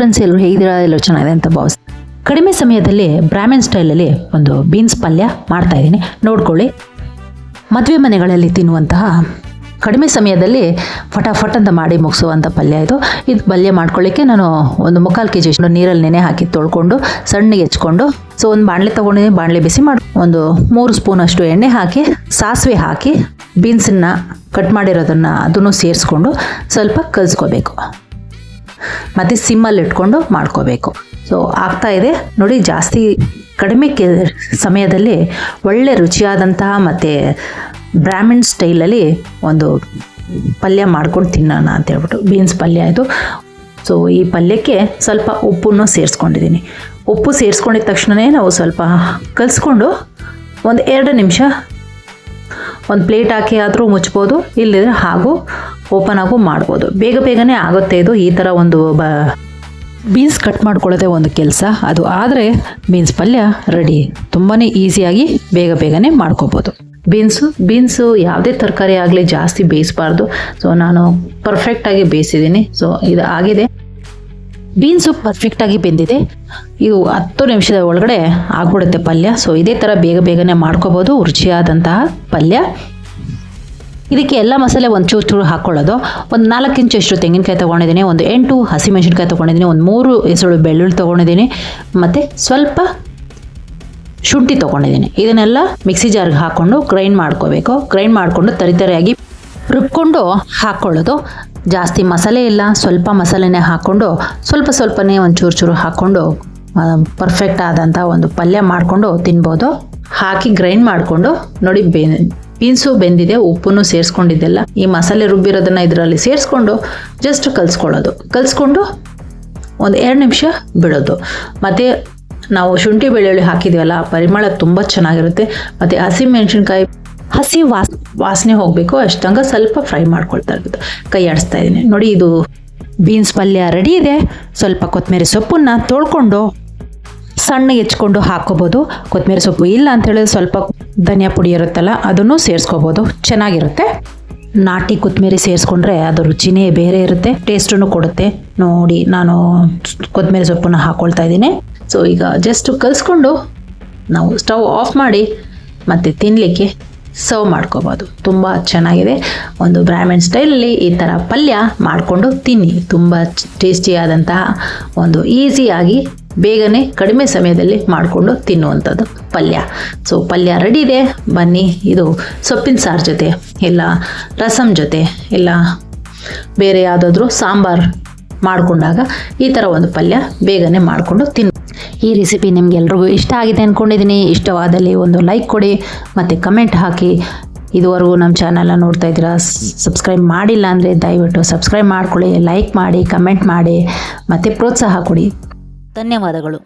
Friends ಎಲ್ಲರೂ ಹೇಗಿದ್ದೀರಾ? ಎಲ್ಲರೂ ಚೆನ್ನಾಗಿದೆ ಅಂತ ಭಾವಿಸ್ ಕಡಿಮೆ ಸಮಯದಲ್ಲಿ ಬ್ರಾಹ್ಮಿನ್ ಸ್ಟೈಲಲ್ಲಿ ಒಂದು ಬೀನ್ಸ್ ಪಲ್ಯ ಮಾಡ್ತಾ ಇದ್ದೀನಿ. ನೋಡ್ಕೊಳ್ಳಿ. ಮದುವೆ ಮನೆಗಳಲ್ಲಿ ತಿನ್ನುವಂತಹ ಕಡಿಮೆ ಸಮಯದಲ್ಲಿ ಫಟಾಫಟ್ ಅಂತ ಮಾಡಿ ಮುಗಿಸುವಂಥ ಪಲ್ಯ ಇದು. ಇದು ಪಲ್ಯ ಮಾಡ್ಕೊಳ್ಳಿಕ್ಕೆ ನಾನು ಒಂದು ಮುಕ್ಕಾಲು ಕೆ ಜಿ ನೀರಲ್ಲಿ ನೆನೆ ಹಾಕಿ ತೊಳ್ಕೊಂಡು ಸಣ್ಣಗೆ ಹೆಚ್ಕೊಂಡು ಸೊ ಒಂದು ಬಾಣಲೆ ತೊಗೊಂಡಿದ್ದೀನಿ ಬಾಣಲೆ ಬಿಸಿ ಮಾಡಿ, ಒಂದು ಮೂರು ಸ್ಪೂನ್ ಅಷ್ಟು ಎಣ್ಣೆ ಹಾಕಿ, ಸಾಸಿವೆ ಹಾಕಿ ಬೀನ್ಸನ್ನು ಕಟ್ ಮಾಡಿರೋದನ್ನು ಅದನ್ನು ಸೇರಿಸ್ಕೊಂಡು ಸ್ವಲ್ಪ ಕಲಿಸ್ಕೋಬೇಕು. ಮತ್ತು ಸಿಮ್ಮಲ್ಲಿ ಇಟ್ಕೊಂಡು ಮಾಡ್ಕೋಬೇಕು. ಸೊ ಆಗ್ತಾ ಇದೆ. ನೋಡಿ, ಜಾಸ್ತಿ ಕಡಿಮೆ ಕೆ, ಸಮಯದಲ್ಲಿ ಒಳ್ಳೆ ರುಚಿಯಾದಂತಹ ಮತ್ತು ಬ್ರಾಹ್ಮಿಣ್ ಸ್ಟೈಲಲ್ಲಿ ಒಂದು ಪಲ್ಯ ಮಾಡ್ಕೊಂಡು ತಿನ್ನೋಣ ಅಂತ ಹೇಳ್ಬಿಟ್ಟು, ಬೀನ್ಸ್ ಪಲ್ಯ ಇದು. ಸೊ ಈ ಪಲ್ಯಕ್ಕೆ ಸ್ವಲ್ಪ ಉಪ್ಪನ್ನು ಸೇರಿಸ್ಕೊಂಡಿದ್ದೀನಿ. ಉಪ್ಪು ಸೇರಿಸ್ಕೊಂಡಿದ ತಕ್ಷಣವೇ ನಾವು ಸ್ವಲ್ಪ ಕಲಿಸ್ಕೊಂಡು ಒಂದು ಎರಡು ನಿಮಿಷ, ಒಂದು ಪ್ಲೇಟ್ ಹಾಕಿ ಆದರೂ ಮುಚ್ಬೋದು ಇಲ್ಲದಿದ್ರೆ ಹಾಗೂ ಓಪನ್ ಆಗು ಮಾಡ್ಬೋದು. ಬೇಗ ಬೇಗನೆ ಆಗುತ್ತೆ ಇದು. ಈ ಥರ ಒಂದು ಬ ಬೀನ್ಸ್ ಕಟ್ ಮಾಡ್ಕೊಳ್ಳೋದೇ ಒಂದು ಕೆಲಸ. ಅದು ಆದರೆ ಬೀನ್ಸ್ ಪಲ್ಯ ರೆಡಿ ತುಂಬಾ ಈಸಿಯಾಗಿ ಬೇಗ ಬೇಗನೆ ಮಾಡ್ಕೋಬೋದು. ಬೀನ್ಸು ಬೀನ್ಸು ಯಾವುದೇ ತರಕಾರಿ ಆಗಲಿ ಜಾಸ್ತಿ ಬೇಯಿಸಬಾರ್ದು. ಸೊ ನಾನು ಪರ್ಫೆಕ್ಟಾಗಿ ಬೇಯಿಸಿದ್ದೀನಿ. ಸೊ ಇದು ಆಗಿದೆ. ಬೀನ್ಸು ಪರ್ಫೆಕ್ಟಾಗಿ ಬೆಂದಿದೆ. ಇದು ಹತ್ತು ನಿಮಿಷದ ಒಳಗಡೆ ಆಗ್ಬಿಡುತ್ತೆ ಪಲ್ಯ. ಸೊ ಇದೇ ಥರ ಬೇಗ ಬೇಗನೆ ಮಾಡ್ಕೋಬೋದು. ರುಚಿಯಾದಂತಹ ಪಲ್ಯ. ಇದಕ್ಕೆ ಎಲ್ಲ ಮಸಾಲೆ ಒಂದು ಚೂರು ಚೂರು ಹಾಕ್ಕೊಳ್ಳೋದು ಒಂದು ನಾಲ್ಕು ಇಂಚಷ್ಟು ತೆಂಗಿನಕಾಯಿ ತೊಗೊಂಡಿದ್ದೀನಿ, ಒಂದು ಎಂಟು ಹಸಿಮೆಣಸಿನ್ಕಾಯಿ ತೊಗೊಂಡಿದ್ದೀನಿ, ಒಂದು ಮೂರು ಹೆಸರು ಬೆಳ್ಳುಳ್ಳಿ ತೊಗೊಂಡಿದ್ದೀನಿ, ಮತ್ತು ಸ್ವಲ್ಪ ಶುಂಠಿ ತೊಗೊಂಡಿದ್ದೀನಿ. ಇದನ್ನೆಲ್ಲ ಮಿಕ್ಸಿ ಜಾರ್ಗೆ ಹಾಕ್ಕೊಂಡು ಗ್ರೈಂಡ್ ಮಾಡ್ಕೋಬೇಕು. ಗ್ರೈಂಡ್ ಮಾಡಿಕೊಂಡು ತರಿತರಿಯಾಗಿ ರುಬ್ಕೊಂಡು ಹಾಕ್ಕೊಳ್ಳೋದು ಜಾಸ್ತಿ ಮಸಾಲೆ ಇಲ್ಲ, ಸ್ವಲ್ಪ ಮಸಾಲೆನೇ ಹಾಕ್ಕೊಂಡು ಸ್ವಲ್ಪ ಸ್ವಲ್ಪನೇ ಒಂದು ಚೂರು ಚೂರು ಹಾಕ್ಕೊಂಡು ಪರ್ಫೆಕ್ಟ್ ಆದಂಥ ಒಂದು ಪಲ್ಯ ಮಾಡಿಕೊಂಡು ತಿನ್ಬೋದು. ಹಾಕಿ ಗ್ರೈಂಡ್ ಮಾಡಿಕೊಂಡು ನೋಡಿ ಬೇ ಬೀನ್ಸು ಬೆಂದಿದೆ ಉಪ್ಪನ್ನು ಸೇರಿಸ್ಕೊಂಡಿದ್ದೆಲ್ಲ. ಈ ಮಸಾಲೆ ರುಬ್ಬಿರೋದನ್ನು ಇದರಲ್ಲಿ ಸೇರಿಸ್ಕೊಂಡು ಜಸ್ಟ್ ಕಲ್ಸ್ಕೊಳ್ಳೋದು. ಕಲಿಸ್ಕೊಂಡು ಒಂದು ಎರಡು ನಿಮಿಷ ಬಿಡೋದು. ಮತ್ತು ನಾವು ಶುಂಠಿ ಬೆಳ್ಳುಳ್ಳಿ ಹಾಕಿದ್ದೀವಲ್ಲ ಪರಿಮಳ ತುಂಬ ಚೆನ್ನಾಗಿರುತ್ತೆ. ಮತ್ತು ಹಸಿ ಮೆಣಸಿನ್ಕಾಯಿ ಹಸಿ ವಾಸ್ ವಾಸನೆ ಹೋಗಬೇಕು ಅಷ್ಟಂಗ ಸ್ವಲ್ಪ ಫ್ರೈ ಮಾಡ್ಕೊಳ್ತಾ ಇರ್ಬೋದು ಕೈ ಆಡಿಸ್ತಾ ಇದ್ದೀನಿ. ನೋಡಿ ಇದು ಬೀನ್ಸ್ ಪಲ್ಯ ರೆಡಿ ಇದೆ. ಸ್ವಲ್ಪ ಕೊತ್ತಂಬರಿ ಸೊಪ್ಪನ್ನು ತೊಳ್ಕೊಂಡು ಸಣ್ಣಗೆ ಹೆಚ್ಕೊಂಡು ಹಾಕೋಬೋದು. ಕೊತ್ತಂಬರಿ ಸೊಪ್ಪು ಇಲ್ಲ ಹೇಳಿದ್ರೆ ಸ್ವಲ್ಪ ಧನಿಯಾ ಪುಡಿ ಇರುತ್ತಲ್ಲ, ಅದನ್ನು ಸೇರಿಸ್ಕೋಬೋದು. ಚೆನ್ನಾಗಿರುತ್ತೆ. ನಾಟಿ ಕೊತ್ತಂಬರಿ ಸೇರಿಸ್ಕೊಂಡ್ರೆ ಅದು ರುಚಿನೇ ಬೇರೆ ಇರುತ್ತೆ ಟೇಸ್ಟನ್ನು ಕೊಡುತ್ತೆ. ನೋಡಿ, ನಾನು ಕೊತ್ತಂಬರಿ ಸೊಪ್ಪನ್ನು ಹಾಕ್ಕೊಳ್ತಾ ಇದ್ದೀನಿ. ಸೊ ಈಗ ಜಸ್ಟ್ ಕಲಿಸ್ಕೊಂಡು ನಾವು ಸ್ಟವ್ ಆಫ್ ಮಾಡಿ ಮತ್ತು ತಿನ್ನಲಿಕ್ಕೆ ಸರ್ವ್ ಮಾಡ್ಕೋಬೋದು. ತುಂಬ ಚೆನ್ನಾಗಿದೆ. ಒಂದು ಬ್ರಾಹ್ಮಣ್ ಸ್ಟೈಲಲ್ಲಿ ಈ ಥರ ಪಲ್ಯ ಮಾಡಿಕೊಂಡು ತಿನ್ನಿ. ತುಂಬ ಟೇಸ್ಟಿಯಾದಂತಹ ಒಂದು ಈಸಿಯಾಗಿ ಬೇಗನೆ ಕಡಿಮೆ ಸಮಯದಲ್ಲಿ ಮಾಡಿಕೊಂಡು ತಿನ್ನುವಂಥದ್ದು ಪಲ್ಯ. ಸೊ ಪಲ್ಯ ರೆಡಿ ಇದೆ. ಬನ್ನಿ, ಇದು ಸೊಪ್ಪಿನ ಸಾರು ಜೊತೆ, ಇಲ್ಲ ರಸಮ್ ಜೊತೆ, ಇಲ್ಲ ಬೇರೆ ಯಾವುದಾದ್ರೂ ಸಾಂಬಾರು ಮಾಡಿಕೊಂಡಾಗ ಈ ಥರ ಒಂದು ಪಲ್ಯ ಬೇಗನೆ ಮಾಡಿಕೊಂಡು ತಿನ್ ಈ ರೆಸಿಪಿ ನಿಮಗೆಲ್ರಿಗೂ ಇಷ್ಟ ಆಗಿದೆ ಅಂದ್ಕೊಂಡಿದ್ದೀನಿ ಇಷ್ಟವಾದಲ್ಲಿ ಒಂದು ಲೈಕ್ ಕೊಡಿ, ಮತ್ತು ಕಮೆಂಟ್ ಹಾಕಿ. ಇದುವರೆಗೂ ನಮ್ಮ ಚಾನಲ್ನ ನೋಡ್ತಾ ಇದ್ದೀರಾ ಸಬ್ಸ್ಕ್ರೈಬ್ ಮಾಡಿಲ್ಲ ಅಂದರೆ ದಯವಿಟ್ಟು ಸಬ್ಸ್ಕ್ರೈಬ್ ಮಾಡಿಕೊಳ್ಳಿ ಲೈಕ್ ಮಾಡಿ ಕಮೆಂಟ್ ಮಾಡಿ, ಮತ್ತು ಪ್ರೋತ್ಸಾಹ ಕೊಡಿ. ಧನ್ಯವಾದಗಳು.